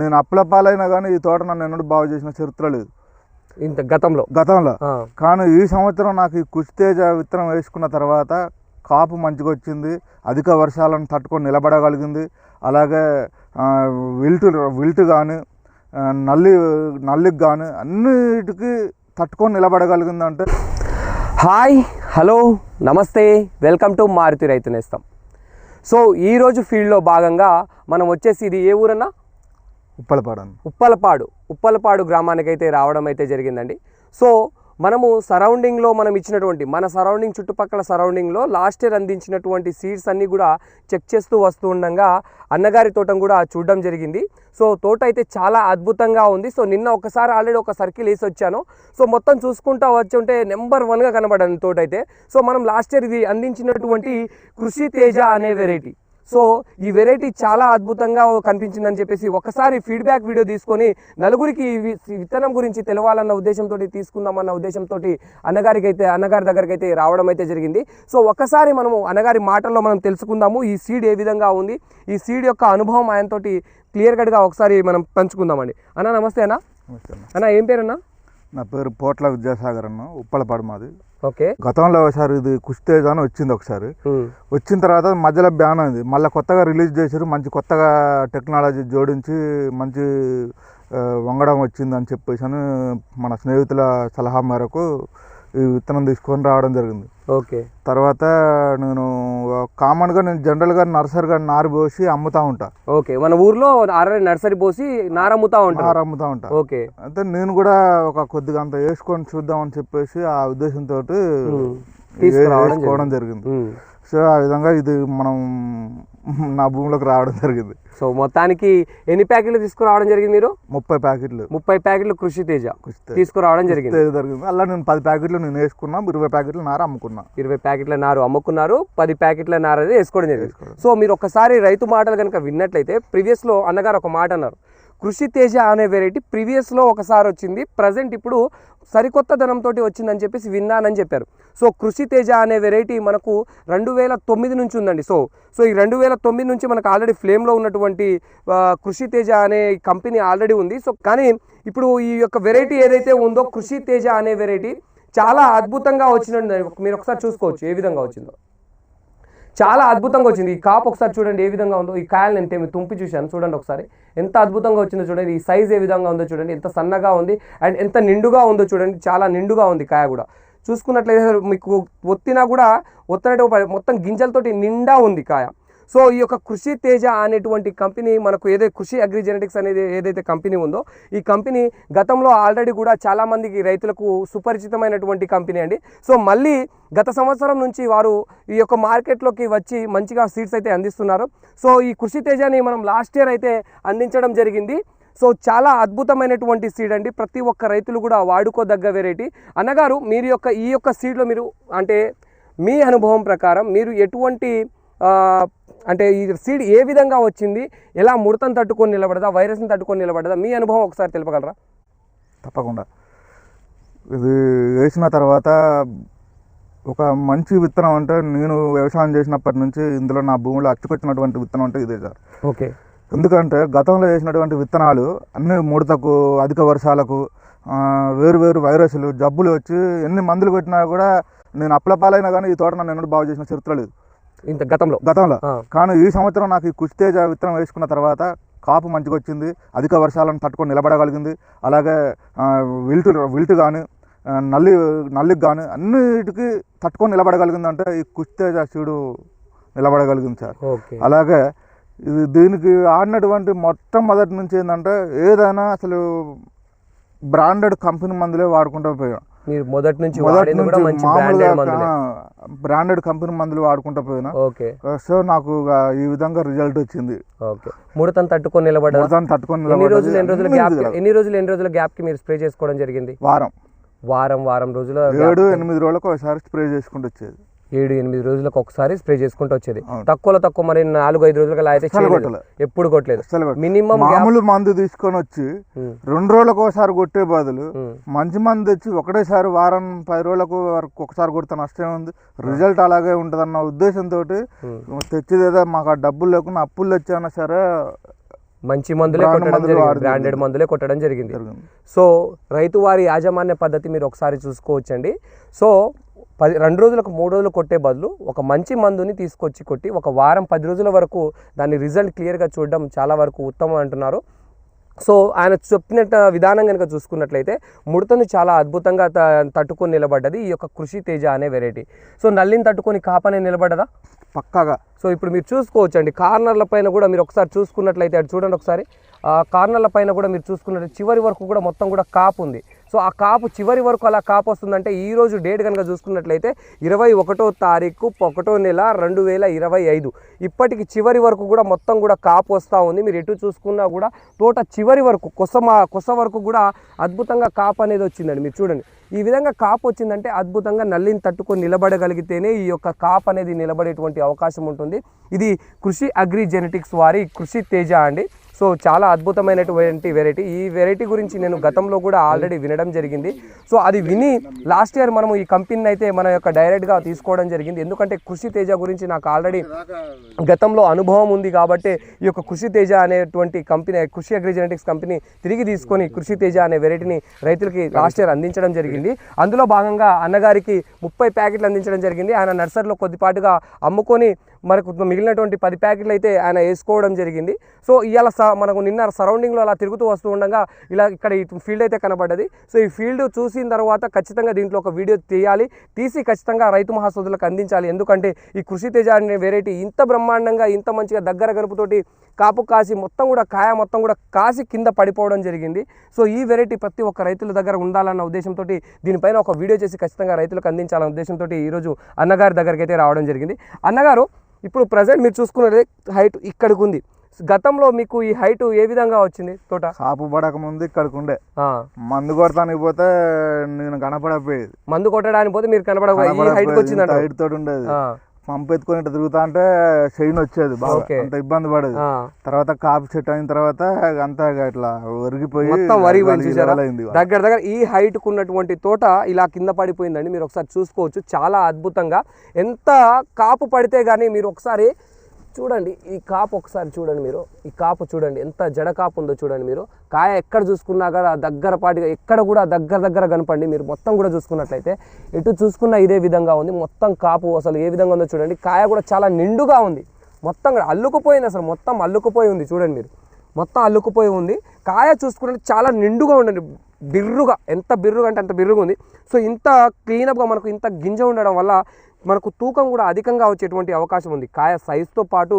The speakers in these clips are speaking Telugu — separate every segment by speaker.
Speaker 1: నేను అప్పుల పాలైనా కానీ ఈ తోట నన్ను ఎన్నడూ బాగు చేసిన చరిత్ర లేదు.
Speaker 2: ఇంత గతంలో?
Speaker 1: గతంలో. కానీ ఈ సంవత్సరం నాకు ఈ కుస్తేజ విత్తనం వేసుకున్న తర్వాత కాపు మంచిగా వచ్చింది అధిక వర్షాలను తట్టుకొని నిలబడగలిగింది. అలాగే విల్టు విల్టు కానీ నల్లి నల్లికి కానీ అన్నిటికీ తట్టుకొని నిలబడగలిగింది అంటే
Speaker 2: హాయ్ హలో నమస్తే welcome to Maruthi Raithu Nestham. So ఈరోజు ఫీల్డ్లో భాగంగా మనం వచ్చేసి ఇది ఏ ఊరన్నా?
Speaker 1: ఉప్పలపాడు
Speaker 2: ఉప్పలపాడు. ఉప్పలపాడు గ్రామానికి అయితే రావడం అయితే జరిగిందండి. సో మనము సరౌండింగ్లో మనం ఇచ్చినటువంటి మన సరౌండింగ్ చుట్టుపక్కల సరౌండింగ్లో లాస్ట్ ఇయర్ అందించినటువంటి సీడ్స్ అన్నీ కూడా చెక్ చేస్తూ వస్తూ ఉండగా అన్నగారి తోటం కూడా చూడడం జరిగింది. సో తోట అయితే చాలా అద్భుతంగా ఉంది. సో నిన్న ఒకసారి ఆల్రెడీ ఒక సర్కిల్ వేసి వచ్చాను. సో మొత్తం చూసుకుంటా వచ్చి ఉంటే నెంబర్ వన్గా కనబడింది తోట అయితే సో మనం లాస్ట్ ఇయర్ ఇది అందించినటువంటి కృషి తేజ అనే వెరైటీ. సో ఈ వెరైటీ చాలా అద్భుతంగా కనిపించిందని చెప్పేసి ఒకసారి ఫీడ్బ్యాక్ వీడియో తీసుకొని నలుగురికి విత్తనం గురించి తెలవాలన్న ఉద్దేశంతో తీసుకుందామన్న ఉద్దేశంతో అన్నగారికి అయితే అన్నగారి దగ్గరికి అయితే రావడం అయితే జరిగింది. సో ఒకసారి మనము అన్నగారి మాటల్లో మనం తెలుసుకుందాము ఈ సీడ్ ఏ విధంగా ఉంది ఈ సీడ్ యొక్క అనుభవం ఆయనతోటి క్లియర్ కట్గా ఒకసారి మనం పంచుకుందామండి. అన్న నమస్తే అన్న.
Speaker 1: నమస్తే అన్న.
Speaker 2: అన్న ఏం పేరన్నా?
Speaker 1: నా పేరు పోట్ల విద్యాసాగర్ అన్న ఉప్పలపాడు మాది.
Speaker 2: ఓకే.
Speaker 1: గతంలో ఒకసారి ఇది కుస్తేజ అని వచ్చింది ఒకసారి. వచ్చిన తర్వాత మధ్యలో బ్యాన్ అయింది. మళ్ళీ కొత్తగా రిలీజ్ చేశారు మంచి కొత్తగా టెక్నాలజీ జోడించి మంచి వంగడం వచ్చింది అని చెప్పేసి అని మన స్నేహితుల సలహా మేరకు విత్తనం తీసుకొని రావడం జరిగింది.
Speaker 2: ఓకే.
Speaker 1: తర్వాత నేను కామన్గా నేను జనరల్గా నర్సరీగా నారు పోసి అమ్ముతా ఉంటా.
Speaker 2: ఓకే. మన ఊర్లో నర్సరీ పోసి నారమ్ముతా ఉంటారు.
Speaker 1: నారు అమ్ముతా ఉంటా.
Speaker 2: ఓకే.
Speaker 1: అయితే నేను కూడా ఒక కొద్దిగా అంత వేసుకొని చూద్దామని చెప్పేసి ఆ ఉద్దేశంతో వేసుకోవడం జరిగింది. సో ఆ విధంగా ఇది మనం నా భూమిలోకి రావడం జరిగింది.
Speaker 2: సో మొత్తానికి ఎన్ని ప్యాకెట్లు తీసుకురావడం జరిగింది మీరు?
Speaker 1: ముప్పై ప్యాకెట్లు.
Speaker 2: ముప్పై ప్యాకెట్లు కృషి తేజ తీసుకురావడం జరిగింది.
Speaker 1: జరిగింది. అలా నేను పది ప్యాకెట్లు నేను వేసుకున్నా ఇరవై ప్యాకెట్లు నార అమ్ముకున్నా.
Speaker 2: ఇరవై ప్యాకెట్ల నారు అమ్ముకున్నారు పది ప్యాకెట్ల నారు అనేది వేసుకోవడం జరిగింది. సో మీరు ఒక్కసారి రైతు మాటలు కనుక విన్నట్లయితే ప్రీవియస్లో అన్నగారు ఒక మాట అన్నారు. కృషి తేజ అనే వెరైటీ ప్రీవియస్లో ఒకసారి వచ్చింది. ప్రజెంట్ ఇప్పుడు సరికొత్త ధనంతో వచ్చిందని చెప్పేసి విన్నానని చెప్పారు. సో కృషి తేజ అనే వెరైటీ మనకు రెండు వేల తొమ్మిది నుంచి ఉందండి. సో సో ఈ రెండు వేల తొమ్మిది నుంచి మనకు ఆల్రెడీ ఫ్లేమ్లో ఉన్నటువంటి కృషి తేజ అనే కంపెనీ ఆల్రెడీ ఉంది. సో కానీ ఇప్పుడు ఈ యొక్క వెరైటీ ఏదైతే ఉందో కృషి తేజ అనే వెరైటీ చాలా అద్భుతంగా వచ్చిందండి మీరు ఒకసారి చూసుకోవచ్చు ఏ విధంగా వచ్చిందో. చాలా అద్భుతంగా వచ్చింది. ఈ కాపు ఒకసారి చూడండి ఏ విధంగా ఉందో. ఈ కాయలు నేను తెమి- తుంపి చూశాను. చూడండి ఒకసారి. ఎంత అద్భుతంగా వచ్చిందో చూడండి. ఈ సైజ్ ఏ విధంగా ఉందో చూడండి. ఎంత సన్నగా ఉంది. అండ్ ఎంత నిండుగా ఉందో చూడండి. చాలా నిండుగా ఉంది కాయ కూడా. చూసుకున్నట్లయితే మీకు ఒత్తినా కూడా ఒత్తనట్టు మొత్తం గింజలతోటి నిండా ఉంది కాయ. సో ఈ యొక్క కృషి తేజ అనేటువంటి కంపెనీ మనకు ఏదైతే కృషి అగ్రి జెనెటిక్స్ అనేది ఏదైతే కంపెనీ ఉందో ఈ కంపెనీ గతంలో ఆల్రెడీ కూడా చాలామందికి రైతులకు సుపరిచితమైనటువంటి కంపెనీ అండి. సో మళ్ళీ గత సంవత్సరం నుంచి వారు ఈ యొక్క మార్కెట్లోకి వచ్చి మంచిగా సీడ్స్ అయితే అందిస్తున్నారు. సో ఈ కృషి తేజని మనం లాస్ట్ ఇయర్ అయితే అందించడం జరిగింది. సో చాలా అద్భుతమైనటువంటి సీడ్ అండి. ప్రతి ఒక్క రైతులు కూడా వాడుకోదగ్గ వెరైటీ. అన్నగారు మీరు యొక్క ఈ యొక్క సీడ్లో మీరు అంటే మీ అనుభవం ప్రకారం మీరు ఎటువంటి అంటే ఈ సీడ్ ఏ విధంగా వచ్చింది ఎలా ముడతను తట్టుకొని నిలబడదా వైరస్ని తట్టుకొని నిలబడదా మీ అనుభవం ఒకసారి తెలుపగలరా?
Speaker 1: తప్పకుండా. ఇది వేసిన తర్వాత ఒక మంచి విత్తనం అంటే నేను వ్యవసాయం చేసినప్పటి నుంచి ఇందులో నా భూమిలో అచ్చుకొచ్చినటువంటి విత్తనం అంటే ఇదే సార్.
Speaker 2: ఓకే.
Speaker 1: ఎందుకంటే గతంలో వేసినటువంటి విత్తనాలు అన్ని ముడతకు అధిక వర్షాలకు వేరు వేరు వైరస్లు జబ్బులు వచ్చి ఎన్ని మందులు కొట్టినా కూడా నేను అప్పుల పాలైనా కానీ ఈ తోట నన్ను ఎన్నడూ బాగు చేసిన చరిత్ర లేదు.
Speaker 2: ఇంత గతంలో.
Speaker 1: గతంలో. కానీ ఈ సంవత్సరం నాకు ఈ కుస్తేజ విత్తనం వేసుకున్న తర్వాత కాపు మంచిగా వచ్చింది అధిక వర్షాలను తట్టుకొని నిలబడగలిగింది. అలాగే విల్టు విల్టు కానీ నల్లి నల్లికి కానీ అన్నిటికీ తట్టుకొని నిలబడగలిగింది అంటే ఈ కుస్తేజ సీడు నిలబడగలిగింది సార్. అలాగే ఇది దీనికి ఆడినటువంటి మొట్టమొదటి నుంచి ఏంటంటే ఏదైనా అసలు బ్రాండెడ్ కంపెనీ మందులే వాడుకుంటూ పోయాం.
Speaker 2: మీరు మొదటి నుంచి
Speaker 1: మొదటి నుంచి మామూలుగా
Speaker 2: బ్రాండెడ్
Speaker 1: కంపెనీ మందులు వాడుకుంటూ పోయినా.
Speaker 2: ఓకే.
Speaker 1: సో నాకు ఈ విధంగా రిజల్ట్ వచ్చింది.
Speaker 2: ఓకే. ముడతను తట్టుకొని నిలబడ్డా
Speaker 1: మొత్తాన్ని తట్టుకొని
Speaker 2: ఎన్ని. రోజులు ఎన్ని రోజుల గ్యాప్. ఎన్ని రోజులు ఎన్ని రోజుల గ్యాప్కి మీరు స్ప్రే చేసుకోవడం జరిగింది?
Speaker 1: వారం.
Speaker 2: వారం వారం రోజుల
Speaker 1: ఏడు ఎనిమిది రోజులకు ఒకసారి స్ప్రే చేసుకుంటూ వచ్చేది.
Speaker 2: ఏడు ఎనిమిది రోజులకు ఒకసారి స్ప్రే చేసుకుంటూ వచ్చేది. తక్కువలో తక్కువ మరి నాలుగు ఐదు రోజులుగా అలా అయితే. ఎప్పుడు కొట్టలేదు. మినిమం
Speaker 1: మామూలు మందు తీసుకొని వచ్చి రెండు రోజులకు ఒకసారి కొట్టే బదులు మంచి మందు తెచ్చి ఒకటేసారి వారం పది రోజులకు వరకు ఒకసారి కొడితే నష్టం ఉంది. రిజల్ట్ అలాగే ఉంటుందన్న ఉద్దేశంతో తెచ్చేదేదో మాకు ఆ డబ్బులు లేకుండా అప్పులు తెచ్చానా సరే
Speaker 2: మంచి మందులే కొట్టడం జరిగింది. బ్రాండెడ్ మందులే కొట్టడం జరిగింది. సో రైతు వారి యాజమాన్య పద్ధతి మీరు ఒకసారి చూసుకోవచ్చండి. సో పది రెండు రోజులకు మూడు రోజులు కొట్టే బదులు ఒక మంచి మందుని తీసుకొచ్చి కొట్టి ఒక వారం పది రోజుల వరకు దాని రిజల్ట్ క్లియర్గా చూడడం చాలా వరకు ఉత్తమం అంటున్నారు. సో ఆయన చెప్పినట్టు విధానం కనుక చూసుకున్నట్లయితే ముడతను చాలా అద్భుతంగా తట్టుకొని నిలబడ్డది ఈ యొక్క కృషి తేజ అనే వెరైటీ. సో నల్లిని తట్టుకొని కాపనే నిలబడ్డదా?
Speaker 1: పక్కాగా.
Speaker 2: సో ఇప్పుడు మీరు చూసుకోవచ్చు అండి కార్నర్ల పైన కూడా మీరు ఒకసారి చూసుకున్నట్లయితే అటు చూడండి ఒకసారి. కార్నర్ల పైన కూడా మీరు చూసుకున్నట్టు చివరి వరకు కూడా మొత్తం కూడా కాపు ఉంది. సో ఆ కాపు చివరి వరకు అలా కాపు వస్తుందంటే ఈరోజు డేట్ కనుక చూసుకున్నట్లయితే ఇరవై ఒకటో తారీఖు ఒకటో నెల రెండు వేల ఇరవై ఐదు. ఇప్పటికి చివరి వరకు కూడా మొత్తం కూడా కాపు వస్తూ ఉంది. మీరు ఎటు చూసుకున్నా కూడా తోట చివరి వరకు కొస మా కొస వరకు కూడా అద్భుతంగా కాపు అనేది వచ్చిందండి. మీరు చూడండి. ఈ విధంగా కాపు వచ్చిందంటే అద్భుతంగా నల్లిని తట్టుకొని నిలబడగలిగితేనే ఈ యొక్క కాపు అనేది నిలబడేటువంటి అవకాశం ఉంటుంది. ఇది కృషి అగ్రి జెనెటిక్స్ వారి కృషి తేజ అండి. సో చాలా అద్భుతమైనటువంటి వెరైటీ ఈ వెరైటీ గురించి నేను గతంలో కూడా ఆల్రెడీ వినడం జరిగింది. సో అది విని లాస్ట్ ఇయర్ మనము ఈ కంపెనీని అయితే మన యొక్క డైరెక్ట్గా తీసుకోవడం జరిగింది. ఎందుకంటే కృషి తేజ గురించి నాకు ఆల్రెడీ గతంలో అనుభవం ఉంది కాబట్టి ఈ యొక్క కృషి తేజ అనేటువంటి కంపెనీ కృషి అగ్రిజెనెటిక్స్ కంపెనీ తిరిగి తీసుకొని కృషి తేజ అనే వెరైటీని రైతులకి లాస్ట్ ఇయర్ అందించడం జరిగింది. అందులో భాగంగా అన్నగారికి ముప్పై ప్యాకెట్లు అందించడం జరిగింది. ఆయన నర్సరీలో కొద్దిపాటుగా అమ్ముకొని మనకు మిగిలినటువంటి పది ప్యాకెట్లు అయితే ఆయన వేసుకోవడం జరిగింది. సో ఇవాళ స మనకు నిన్న సరౌండింగ్లో అలా తిరుగుతూ వస్తూ ఉండగా ఇలా ఇక్కడ ఈ ఫీల్డ్ అయితే కనబడ్డది. సో ఈ ఫీల్డ్ చూసిన తర్వాత ఖచ్చితంగా దీంట్లో ఒక వీడియో తీయాలి. తీసి ఖచ్చితంగా రైతు మహాసోదులకు అందించాలి. ఎందుకంటే ఈ కృషి తేజ అనే వెరైటీ ఇంత బ్రహ్మాండంగా ఇంత మంచిగా దగ్గర గనుపుతోటి కాపు కాసి మొత్తం కూడా కాయ మొత్తం కూడా కాసి కింద పడిపోవడం జరిగింది. సో ఈ వెరైటీ ప్రతి ఒక్క రైతుల దగ్గర ఉండాలన్న ఉద్దేశంతో దీనిపైన ఒక వీడియో చేసి ఖచ్చితంగా రైతులకు అందించాలన్న ఉద్దేశంతో ఈరోజు అన్నగారి దగ్గరికి అయితే రావడం జరిగింది. అన్నగారు ఇప్పుడు ప్రజెంట్ మీరు చూసుకున్నది హైట్ ఇక్కడికి ఉంది. గతంలో మీకు ఈ హైట్ ఏ విధంగా వచ్చింది తోట?
Speaker 1: కాపు పడక ముందు ఇక్కడికి ఉండే. మందు కొడతానికి పోతే నేను కనపడపోయేది
Speaker 2: మందు కొట్టడానికి పోతే మీరు కనపడ ఈ హైట్కి వచ్చిందంట
Speaker 1: హైట్ తోటి ఉండేది. పంపు ఎత్తుకొని ఇట్లా తిరుగుతా అంటే చైన్ వచ్చేది బాగా. అంత ఇబ్బంది పడేది. తర్వాత కాపు చెట్టు అయిన తర్వాత అంతా ఇట్లా ఒరిగిపోయి
Speaker 2: దగ్గర దగ్గర ఈ హైట్ ఉన్నటువంటి తోట ఇలా కింద పడిపోయిందండి. మీరు ఒకసారి చూసుకోవచ్చు. చాలా అద్భుతంగా. ఎంత కాపు పడితే కానీ మీరు ఒకసారి చూడండి ఈ కాపు ఒకసారి చూడండి మీరు. ఈ కాపు చూడండి ఎంత జడ కాపు ఉందో చూడండి మీరు. కాయ ఎక్కడ చూసుకున్నా కూడా దగ్గర పాటిగా ఎక్కడ కూడా దగ్గర దగ్గర కనపండి. మీరు మొత్తం కూడా చూసుకున్నట్లయితే ఎటు చూసుకున్నా ఇదే విధంగా ఉంది. మొత్తం కాపు అసలు ఏ విధంగా ఉందో చూడండి. కాయ కూడా చాలా నిండుగా ఉంది. మొత్తం కూడా అల్లుకుపోయింది అసలు. మొత్తం అల్లుకుపోయి ఉంది చూడండి మీరు. మొత్తం అల్లుకుపోయి ఉంది. కాయ చూసుకుంటే చాలా నిండుగా ఉండండి. బిర్రుగా. ఎంత బిర్రుగా అంటే అంత బిర్రుగా ఉంది. సో ఇంత క్లీనప్గా మనకు ఇంత గింజ ఉండడం వల్ల మనకు తూకం కూడా అధికంగా వచ్చేటువంటి అవకాశం ఉంది. కాయ సైజుతో పాటు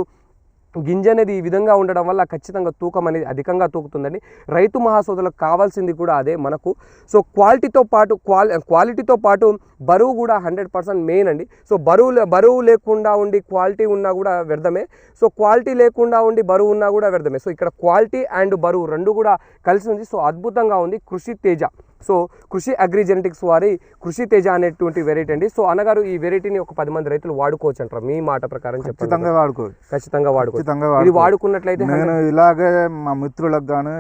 Speaker 2: గింజ అనేది ఈ విధంగా ఉండడం వల్ల ఖచ్చితంగా తూకం అనేది అధికంగా తూకుతుందండి. రైతు మహాసోదరులకు కావాల్సింది కూడా అదే మనకు. సో క్వాలిటీతో పాటు క్వాలి క్వాలిటీతో పాటు బరువు కూడా హండ్రెడ్ పర్సెంట్ మెయిన్ అండి. సో బరువు బరువు లేకుండా ఉండి క్వాలిటీ ఉన్నా కూడా వ్యర్థమే. సో క్వాలిటీ లేకుండా ఉండి బరువు ఉన్నా కూడా వ్యర్థమే. సో ఇక్కడ క్వాలిటీ అండ్ బరువు రెండు కూడా కలిసి ఉంది. సో అద్భుతంగా ఉంది. Krishi Teja. So Krishi agri genetics వారి కృషి తేజ అనేటువంటి వెరైటీ అండి. సో అన్నగారు ఈ వెరైటీని ఒక పది మంది రైతులు వాడుకోవచ్చు అంటారు? మీ మాట ప్రకారం
Speaker 1: ఖచ్చితంగా వాడుకోవచ్చు.
Speaker 2: ఖచ్చితంగా వాడుకోవచ్చు. ఇది వాడుకున్నట్లయితే
Speaker 1: నేను ఇలాగే మా మిత్రులకు గాను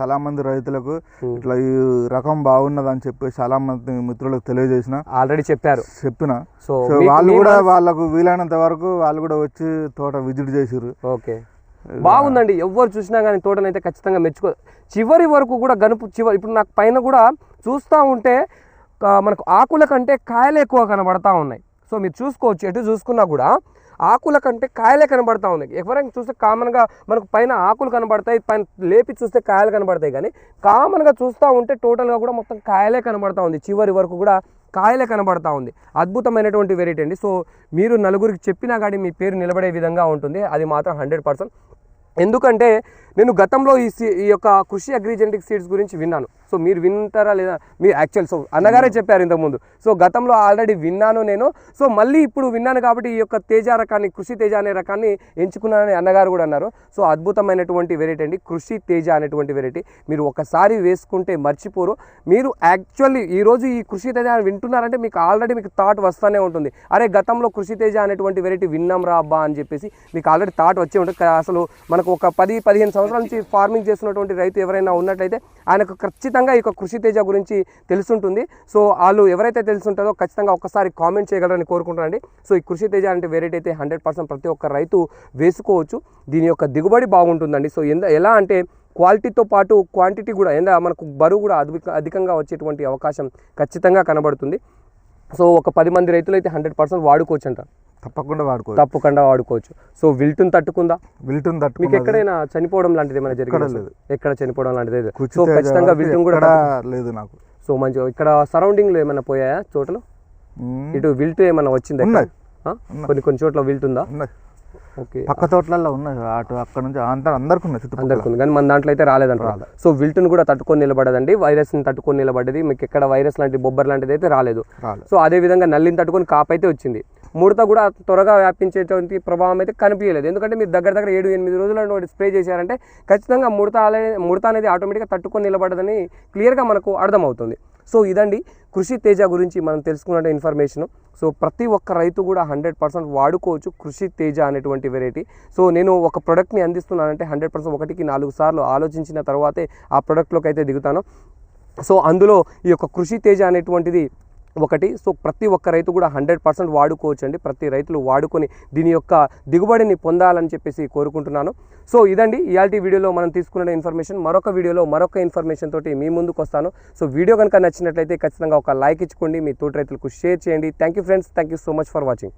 Speaker 1: చాలా మంది రైతులకు ఇట్లా ఈ రకం బాగున్నది అని చెప్పి చాలా మంది మిత్రులకు తెలియజేసిన
Speaker 2: ఆల్రెడీ చెప్పారు.
Speaker 1: చెప్పిన.
Speaker 2: సో
Speaker 1: వాళ్ళు కూడా వాళ్ళకు వీలైనంత వరకు వాళ్ళు కూడా వచ్చి తోట విజిట్ చేసిర్రు.
Speaker 2: ఓకే. బాగుందండి. ఎవరు చూసినా కానీ తోటనైతే ఖచ్చితంగా మెచ్చుకో చివరి వరకు కూడా గనుపు చివరి ఇప్పుడు నాకు పైన కూడా చూస్తూ ఉంటే మనకు ఆకుల కంటే కాయలు ఎక్కువ కనబడతా ఉన్నాయి. సో మీరు చూసుకోవచ్చు ఎటు చూసుకున్నా కూడా ఆకుల కంటే కాయలే కనబడతా ఉన్నాయి. ఎవరైనా చూస్తే కామన్గా మనకు పైన ఆకులు కనబడతాయి పైన లేపి చూస్తే కాయలు కనబడతాయి కానీ కామన్గా చూస్తూ ఉంటే టోటల్గా కూడా మొత్తం కాయలే కనబడతా ఉంది. చివరి వరకు కూడా కాయలే కనబడతా ఉంది. అద్భుతమైనటువంటి వెరైటీ అండి. సో మీరు నలుగురికి చెప్పినా కానీ మీ పేరు నిలబడే విధంగా ఉంటుంది. అది మాత్రం హండ్రెడ్ పర్సెంట్. ఎందుకంటే నేను గతంలో ఈ సీ- ఈ యొక్క కృషి అగ్రిజెంటిక్ సీడ్స్ గురించి విన్నాను. సో మీరు వింటారా లేదా? మీరు యాక్చువల్ సో అన్నగారే చెప్పారు ఇంతకుముందు. సో గతంలో ఆల్రెడీ విన్నాను నేను. సో మళ్ళీ ఇప్పుడు విన్నాను కాబట్టి ఈ యొక్క తేజ రకాన్ని కృషి తేజ అనే రకాన్ని ఎంచుకున్నానని అన్నగారు కూడా అన్నారు. సో అద్భుతమైనటువంటి వెరైటీ అండి. కృషి తేజ అనేటువంటి వెరైటీ మీరు ఒకసారి వేసుకుంటే మర్చిపోరు. మీరు యాక్చువల్లీ ఈరోజు ఈ కృషి తేజ అని వింటున్నారంటే మీకు ఆల్రెడీ మీకు థాట్ వస్తూనే ఉంటుంది. అరే గతంలో కృషి తేజ అనేటువంటి వెరైటీ విన్నాం రా అబ్బా అని చెప్పేసి మీకు ఆల్రెడీ థాట్ వచ్చే ఉంటుంది. అసలు మన మనకు ఒక పది పదిహేను సంవత్సరాల నుంచి ఫార్మింగ్ చేస్తున్నటువంటి రైతు ఎవరైనా ఉన్నట్లయితే ఆయనకు ఖచ్చితంగా ఈ యొక్క కృషి తేజ గురించి తెలుసుంటుంది. సో వాళ్ళు ఎవరైతే తెలుసుంటారో ఖచ్చితంగా ఒక్కసారి కామెంట్ చేయగలరని కోరుకుంటానండి సో ఈ కృషి తేజ అంటే వెరైటీ అయితే హండ్రెడ్ పర్సెంట్ ప్రతి ఒక్క రైతు వేసుకోవచ్చు. దీని యొక్క దిగుబడి బాగుంటుందండి. సో ఎంత ఎలా అంటే క్వాలిటీతో పాటు క్వాంటిటీ కూడా ఎంత మనకు బరువు కూడా అధిక అధికంగా వచ్చేటువంటి అవకాశం ఖచ్చితంగా కనబడుతుంది. సో ఒక పది మంది రైతులు అయితే హండ్రెడ్ పర్సెంట్ వాడుకోవచ్చు అంటారు
Speaker 1: తప్పకుండా వాడుకోవచ్చు.
Speaker 2: తప్పకుండా వాడుకోవచ్చు. సో విల్టున్ తట్టుకుందా?
Speaker 1: విల్టుని
Speaker 2: మీకు
Speaker 1: తట్టుకున్నది
Speaker 2: ఎక్కడైనా చనిపోవడం లాంటిది ఏమైనా జరిగింది. ఎక్కడ చనిపోవడం లాంటిది సో ఖచ్చితంగా విల్టున్ కూడా తట్టు-
Speaker 1: లేదు నాకు.
Speaker 2: సో మంచిగా ఇక్కడ సరౌండింగ్లో ఏమైనా పోయాయా చోటలు. ఇటు విల్టు ఏమైనా వచ్చిందా? కొన్ని కొన్ని చోట్ల విల్ట్ ఉందా
Speaker 1: ఉన్నది
Speaker 2: ఓకే.
Speaker 1: పక్క తోటలలో ఉన్నాయి. అటు అక్కడ నుంచి అందరికి ఉన్నాయి
Speaker 2: అందరికి ఉంది కానీ మన దాంట్లో అయితే రాలేదంట సో విల్టును కూడా తట్టుకొని నిలబడదండి. వైరస్ని తట్టుకొని నిలబడ్డది. మీకు ఎక్కడ వైరస్ లాంటి బొబ్బర్ లాంటిది అయితే రాలేదు.
Speaker 1: రాలేదు
Speaker 2: సో అదే విధంగా నల్లిని తట్టుకొని కాపు అయితే వచ్చింది. ముడత కూడా త్వరగా వ్యాపించేటువంటి ప్రభావం అయితే కనిపించలేదు. ఎందుకంటే మీరు దగ్గర దగ్గర ఏడు ఎనిమిది రోజులు స్ప్రే చేశారంటే ఖచ్చితంగా ముడత ముడత అనేది ఆటోమేటిక్గా తట్టుకొని నిలబడదని క్లియర్గా మనకు అర్థమవుతుంది. సో ఇదండి కృషి తేజ గురించి మనం తెలుసుకున్న ఇన్ఫర్మేషన్. సో ప్రతి ఒక్క రైతు కూడా హండ్రెడ్ పర్సెంట్ వాడుకోవచ్చు కృషి తేజ అనేటువంటి వెరైటీ. సో నేను ఒక ప్రోడక్ట్ని అందిస్తున్నానంటే హండ్రెడ్ పర్సెంట్ ఒకటికి నాలుగు సార్లు ఆలోచించిన తర్వాతే ఆ ప్రోడక్ట్లోకి అయితే దిగుతాను. సో అందులో ఈ యొక్క కృషి తేజ అనేటువంటిది ఒకటి. సో ప్రతి ఒక్క రైతు కూడా హండ్రెడ్ పర్సెంట్ వాడుకోవచ్చు అండి ప్రతి రైతులు వాడుకొని దీని యొక్క దిగుబడిని పొందాలని చెప్పేసి కోరుకుంటున్నాను. సో ఇదండి ఇయాల్టీ వీడియోలో మనం తీసుకున్న ఇన్ఫర్మేషన్. మరొక వీడియోలో మరొక ఇన్ఫర్మేషన్ తోటి మీ ముందుకు వస్తాను. సో వీడియో కనుక నచ్చినట్లయితే ఖచ్చితంగా ఒక లైక్ ఇచ్చుకోండి. మీ తోటి రైతులకు షేర్ చేయండి. Thank you friends. Thank you so much for watching.